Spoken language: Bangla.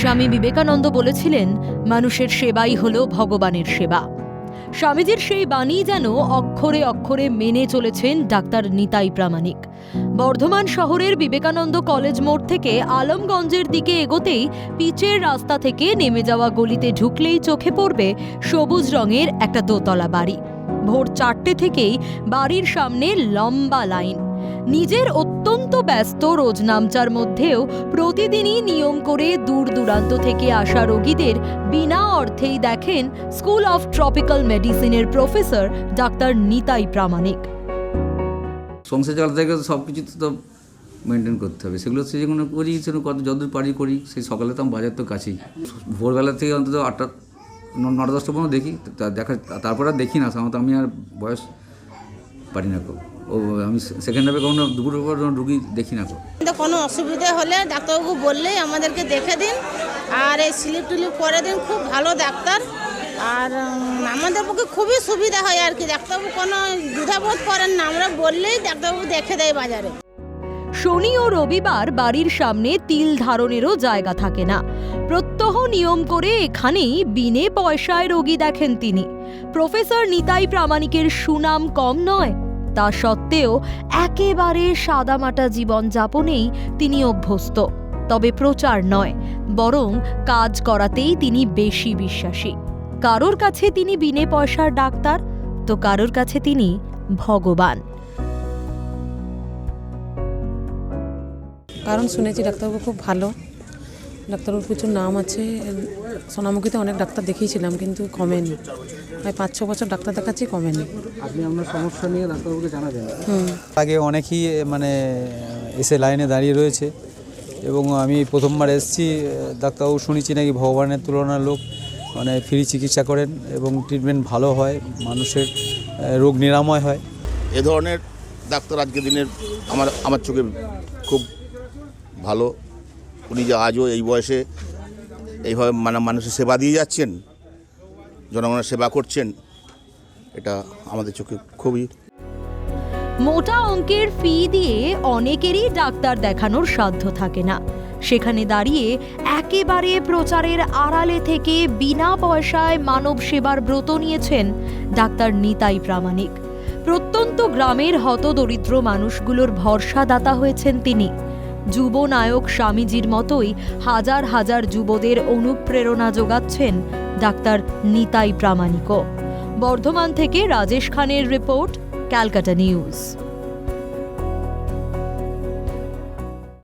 স্বামী বিবেকানন্দ বলেছিলেন, মানুষের সেবাই হল ভগবানের সেবা। স্বামীজির সেই বাণী যেন অক্ষরে অক্ষরে মেনে চলেছেন ডাক্তার নিতাই প্রামাণিক। বর্ধমান শহরের বিবেকানন্দ কলেজ মোড় থেকে আলমগঞ্জের দিকে এগোতেই পিচের রাস্তা থেকে নেমে যাওয়া গলিতে ঢুকলেই চোখে পড়বে সবুজ রঙের একটা দোতলা বাড়ি। ভোর চারটে থেকেই বাড়ির সামনে লম্বা লাইন। নিজের অত্যন্ত ব্যস্ত রোজনামচার মধ্যেও প্রতিদিনই নিয়ম করে দূর দূরান্ত থেকে আসা রোগীদের বিনা অর্থেই দেখেন স্কুল অফ ট্রপিক্যাল মেডিসিনের প্রফেসর ডাক্তার নিতাই প্রামাণিক। সংসার চালাতে সব কিছু তো মেনটেন করতে হবে। সেগুলো সে যেগুলো করি, সেগুলো কত যতদূর পারি করি, সেই সকালে তো বাজার তো কাছেই। ভোরবেলা থেকে অন্তত আটটা নটা দশটা পর্যন্ত দেখি দেখা তারপর আর দেখি না, সাধারণত আমি আর বয়স পারি না কো ও আমি সেকেন্ড হাফে কখনো দুপুরের পর কোনো রুগী দেখি না কিন্তু কোনো অসুবিধা হলে ডাক্তারবাবু বললেই আমাদেরকে দেখে দিন। আর এই স্লিপ টিলিপ করে দিন খুব ভালো ডাক্তার। আর আমাদের পক্ষে খুবই সুবিধা হয় আর কি। ডাক্তারবাবু কোনো দ্বিধাবোধ করেন না আমরা বললেই ডাক্তারবাবু দেখে দেয় বাজারে। শনি ও রবিবার বাড়ির সামনে তিল ধারণেরও জায়গা থাকে না। প্রত্যহ নিয়ম করে এখানেই বিনে পয়সায় রোগী দেখেন তিনি। প্রফেসর নিতাই প্রামাণিকের সুনাম কম নয়। তা সত্ত্বেও একেবারে সাদামাটা জীবন যাপনেই তিনি অভ্যস্ত। তবে প্রচার নয়, বরং কাজ করাতেই তিনি বেশি বিশ্বাসী। কারোর কাছে তিনি বিনে পয়সার ডাক্তার, তো কারোর কাছে তিনি ভগবান। কারণ শুনেছি ডাক্তারবাবু খুব ভালো। ডাক্তারবাবুর প্রচুর নাম আছে। সোনামুখীতে অনেক ডাক্তার দেখিয়েছিলাম কিন্তু কমেনি। প্রায় পাঁচ ছ বছর ডাক্তার দেখাচ্ছি কমেনি। আপনি আপনার সমস্যা নিয়ে ডাক্তারবাবুকে জানাবেন। হুম। আগে অনেকেই মানে এসে লাইনে দাঁড়িয়ে রয়েছে। এবং আমি প্রথমবার এসেছি ডাক্তারবাবু শুনেছি নাকি ভগবানের তুলনার লোক মানে ফ্রি চিকিৎসা করেন এবং ট্রিটমেন্ট ভালো হয় মানুষের রোগ নিরাময় হয়। এ ধরনের ডাক্তার আজকের দিনের আমার আমার চোখে খুব ভালো। উনি যে আজও এই বয়সে এইভাবে মানে মানুষের সেবা দিয়ে যাচ্ছেন, জনগণের সেবা করছেন, এটা আমাদের চোখে খুবই মোটা অঙ্কের ফি দিয়ে অনেকেরই ডাক্তার দেখানোর সাধ্য থাকে না। সেখানে দাঁড়িয়ে একেবারে প্রচারের আড়ালে থেকে বিনা পয়সায় মানব সেবার ব্রত নিয়েছেন ডাক্তার নিতাই প্রামাণিক। প্রত্যন্ত গ্রামের হতদরিদ্র মানুষগুলোর ভরসাদাতা হয়েছেন তিনি। যুব নায়ক স্বামীজির মতোই হাজার হাজার যুবদের অনুপ্রেরণা যোগাচ্ছেন ডাক্তার নিতাই প্রামাণিক বর্ধমান থেকে রাজেশ খানের রিপোর্ট, ক্যালকাটা নিউজ।